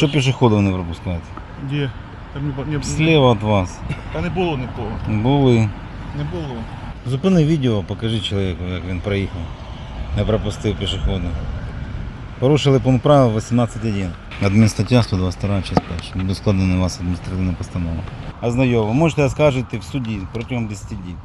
Что пешеходов не пропускаете? Де? Там не, не, Слева от вас. Та не було нікого. Були. Не було. Зупини відео, покажи чоловіку, як він проїхав. Не пропустив пішохода. Порушили пункт правил 18.1. Адмінстаття 122 часть 1. Буде складена на вас адміністративна постанова. Ознайомив. Ви можете оскаржити в суді протягом 10 днів.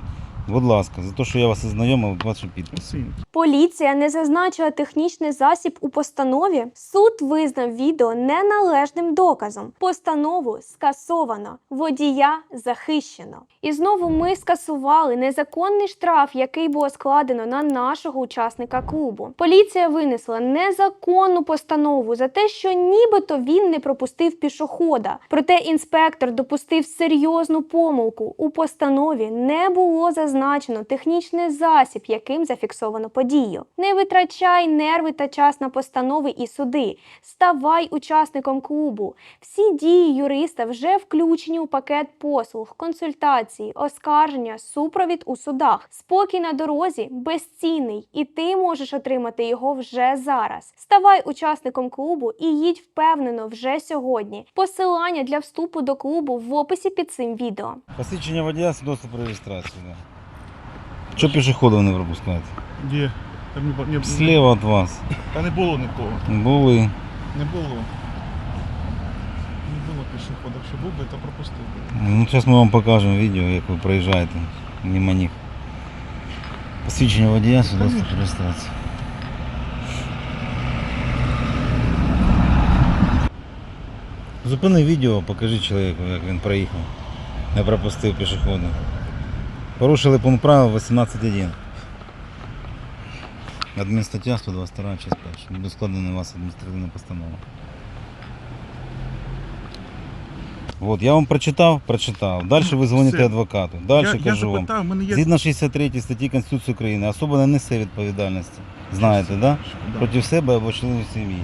Будь ласка, за те, що я вас ознайомив, вашу підпис. Син. Поліція не зазначила технічний засіб у постанові. Суд визнав відео неналежним доказом. Постанову скасовано. Водія захищено. І знову ми скасували незаконний штраф, який було складено на нашого учасника клубу. Поліція винесла незаконну постанову за те, що нібито він не пропустив пішохода. Проте інспектор допустив серйозну помилку. У постанові не було зазначено технічний засіб, яким зафіксовано подію. Не витрачай нерви та час на постанови і суди. Ставай учасником клубу. Всі дії юриста вже включені у пакет послуг, консультації, оскарження, супровід у судах. Спокій на дорозі безцінний, і ти можеш отримати його вже зараз. Ставай учасником клубу і їдь впевнено вже сьогодні. Посилання для вступу до клубу в описі під цим відео. Посвідчення водія, свідоцтво про реєстрацію. Да. Що пішоходів не пропускаєте? Де? Там не, не, Слева от вас. Та не було нікого. Були. Не було. Не було пішохода. Якщо був би, то пропустив би. Ну, зараз ми вам покажемо відео, як ви проїжджаєте мимо них. Посвідчення водія, свідоцтво про. Зупини відео, покажи чоловіку, як він проїхав. Не пропустив пішохода. Порушили пункт правил 18.1. Адмінстаття 122 часть 1. Буде складена на вас адміністративна постанова. От, я вам прочитав, прочитав. Далі ви дзвоните Все. адвокату. Далі я, я кажу вам. запитав, в мене є... Згідно 63 статті Конституції України, особа не несе відповідальності. Знаєте, да? Да. Проти себе або членів сім'ї.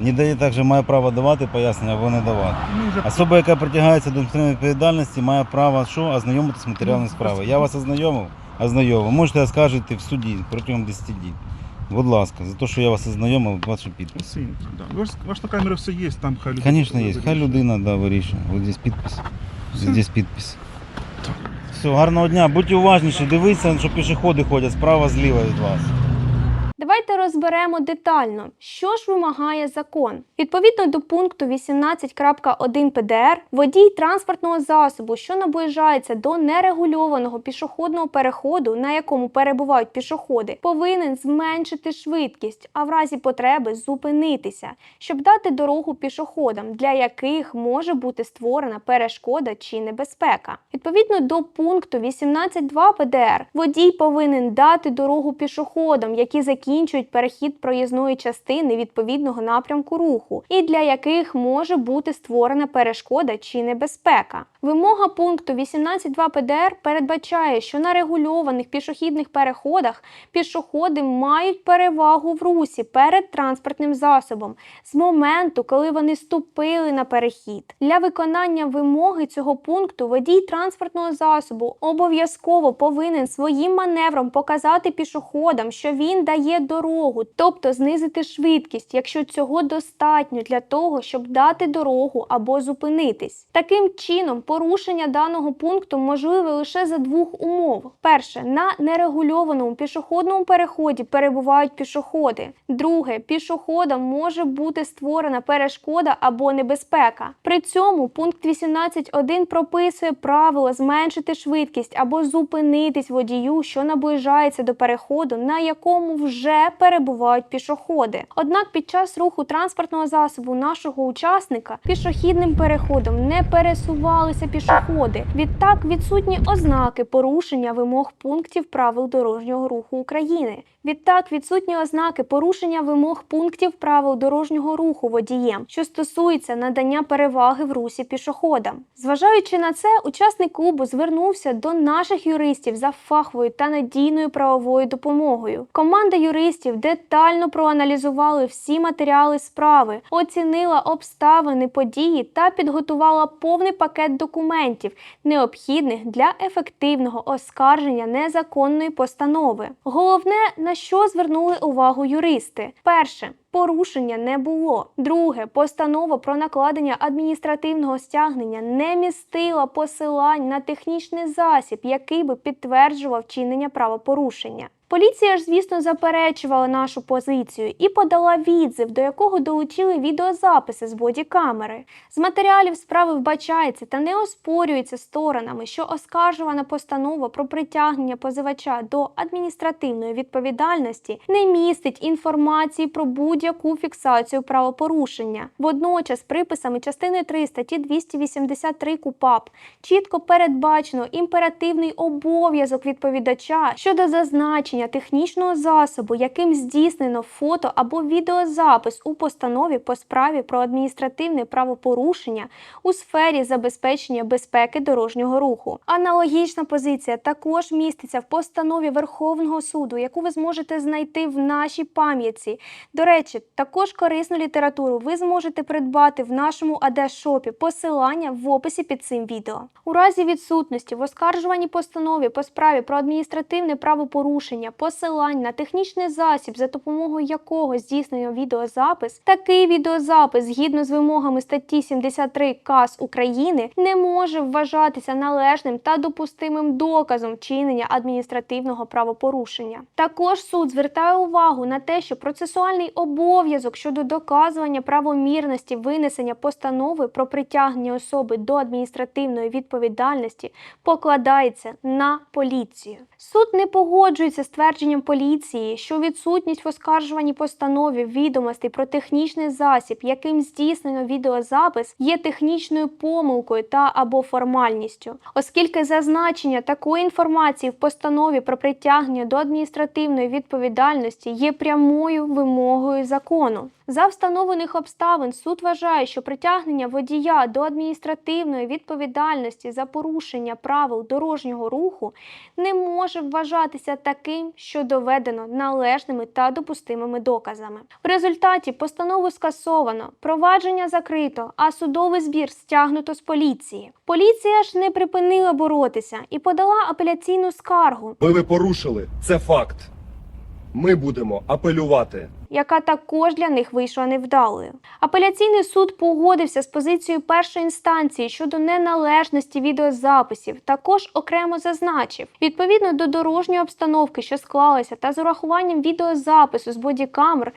Не дає також має право давати пояснення або не давати. Ми вже Особа, яка притягається до адміністративної відповідальності, має право що? ознайомитися з матеріалами справи. Я вас ознайомив? Ознайомив. Можете оскаржити в суді протягом 10 днів. Будь ласка, за те, що я вас ознайомив, вашу підпис. Син. Да. Ваш, ваш на камері все є, там хай людина. Звісно, є. Хай людина да, вирішує. Ось здесь підпис. Ось здесь підпис. Все, гарного дня. Будьте уважніші, дивіться, що пішоходи ходять справа зліва від вас. Давайте розберемо детально, що ж вимагає закон. Відповідно до пункту 18.1 ПДР, водій транспортного засобу, що наближається до нерегульованого пішохідного переходу, на якому перебувають пішоходи, повинен зменшити швидкість, а в разі потреби зупинитися, щоб дати дорогу пішоходам, для яких може бути створена перешкода чи небезпека. Відповідно до пункту 18.2 ПДР, водій повинен дати дорогу пішоходам, які закінчують перехід проїзної частини відповідного напрямку руху, і для яких може бути створена перешкода чи небезпека. Вимога пункту 18.2 ПДР передбачає, що на регульованих пішохідних переходах пішоходи мають перевагу в русі перед транспортним засобом з моменту, коли вони ступили на перехід. Для виконання вимоги цього пункту водій транспортного засобу обов'язково повинен своїм маневром показати пішоходам, що він дає дорогу, тобто знизити швидкість, якщо цього достатньо для того, щоб дати дорогу або зупинитись. Таким чином, порушення даного пункту можливе лише за двох умов: перше, на нерегульованому пішохідному переході перебувають пішоходи. Друге, пішоходам може бути створена перешкода або небезпека. При цьому пункт 18.1 прописує правило зменшити швидкість або зупинитись водію, що наближається до переходу, на якому вже перебувають пішоходи. Однак під час руху транспортного засобу нашого учасника пішохідним переходом не пересувалися пішоходи. Відтак відсутні ознаки порушення вимог пунктів правил дорожнього руху України. Відтак відсутні ознаки порушення вимог пунктів правил дорожнього руху водієм, що стосується надання переваги в русі пішоходам. Зважаючи на це, учасник клубу звернувся до наших юристів за фаховою та надійною правовою допомогою. Команда юристів детально проаналізували всі матеріали справи, оцінила обставини події та підготувала повний пакет документів, необхідних для ефективного оскарження незаконної постанови. Головне, на що звернули увагу юристи: перше. Порушення не було. Друге, постанова про накладення адміністративного стягнення не містила посилань на технічний засіб, який би підтверджував чинення правопорушення. Поліція ж, звісно, заперечувала нашу позицію і подала відзив, до якого долучили відеозаписи з бодікамери. З матеріалів справи вбачається та не оспорюється сторонами, що оскаржувана постанова про притягнення позивача до адміністративної відповідальності не містить інформації про будь-яку фіксацію правопорушення. Водночас, приписами частини 3 статті 283 КУПАП чітко передбачено імперативний обов'язок відповідача щодо зазначення технічного засобу, яким здійснено фото або відеозапис у постанові по справі про адміністративне правопорушення у сфері забезпечення безпеки дорожнього руху. Аналогічна позиція також міститься в постанові Верховного суду, яку ви зможете знайти в нашій пам'ятці. До речі, також корисну літературу ви зможете придбати в нашому АД-шопі. Посилання в описі під цим відео. У разі відсутності в оскаржуваній постанові по справі про адміністративне правопорушення посилань на технічний засіб, за допомогою якого здійснено відеозапис, такий відеозапис, згідно з вимогами статті 73 КАС України, не може вважатися належним та допустимим доказом вчинення адміністративного правопорушення. Також суд звертає увагу на те, що процесуальний обов'язок щодо доказування правомірності винесення постанови про притягнення особи до адміністративної відповідальності покладається на поліцію. Суд не погоджується з твердженням поліції, що відсутність в оскаржуваній постанові відомостей про технічний засіб, яким здійснено відеозапис, є технічною помилкою та або формальністю, оскільки зазначення такої інформації в постанові про притягнення до адміністративної відповідальності є прямою вимогою закону. За встановлених обставин суд вважає, що притягнення водія до адміністративної відповідальності за порушення правил дорожнього руху не може вважатися таким, що доведено належними та допустимими доказами. В результаті постанову скасовано, провадження закрито, а судовий збір стягнуто з поліції. Поліція ж не припинила боротися і подала апеляційну скаргу, Ви ви порушили. Це факт. Ми будемо апелювати. яка також для них вийшла невдалою. Апеляційний суд погодився з позицією першої інстанції щодо неналежності відеозаписів. Також окремо зазначив, відповідно до дорожньої обстановки, що склалася, та з урахуванням відеозапису з бодікамер,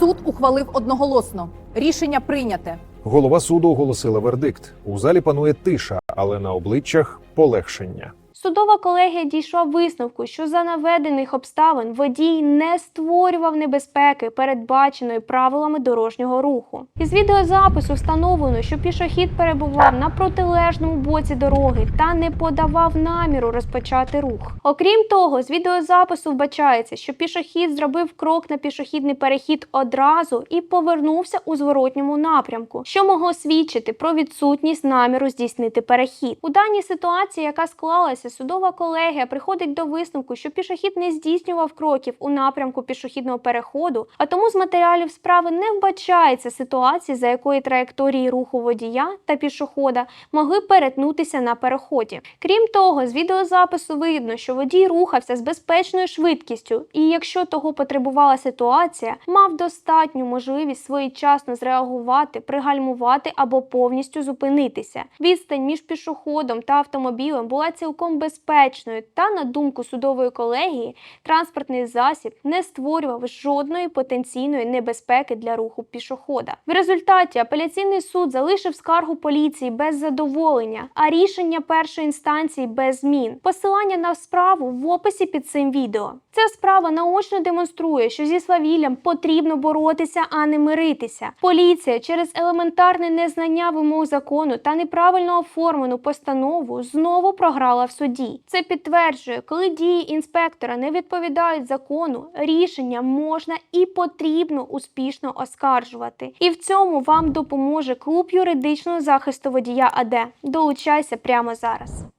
Суд ухвалив одноголосно. Рішення прийняте. Голова суду оголосила вердикт. У залі панує тиша, але на обличчях полегшення. Судова колегія дійшла висновку, що за наведених обставин водій не створював небезпеки, передбаченої правилами дорожнього руху. Із відеозапису встановлено, що пішохід перебував на протилежному боці дороги та не подавав наміру розпочати рух. Окрім того, з відеозапису вбачається, що пішохід зробив крок на пішохідний перехід одразу і повернувся у зворотньому напрямку, що могло свідчити про відсутність наміру здійснити перехід. У даній ситуації, яка склалася, судова колегія приходить до висновку, що пішохід не здійснював кроків у напрямку пішохідного переходу, а тому з матеріалів справи не вбачається ситуації, за якої траєкторії руху водія та пішохода могли перетнутися на переході. Крім того, з відеозапису видно, що водій рухався з безпечною швидкістю, і якщо того потребувала ситуація, мав достатню можливість своєчасно зреагувати, пригальмувати або повністю зупинитися. Відстань між пішоходом та автомобілем була цілком безпечною, та на думку судової колегії, транспортний засіб не створював жодної потенційної небезпеки для руху пішохода. В результаті апеляційний суд залишив скаргу поліції без задоволення, а рішення першої інстанції без змін. Посилання на справу в описі під цим відео. Ця справа наочно демонструє, що зі свавіллям потрібно боротися, а не миритися. Поліція через елементарне незнання вимог закону та неправильно оформлену постанову знову програла в суді. Це підтверджує, коли дії інспектора не відповідають закону, рішення можна і потрібно успішно оскаржувати. І в цьому вам допоможе клуб юридичного захисту водія АД. Долучайся прямо зараз.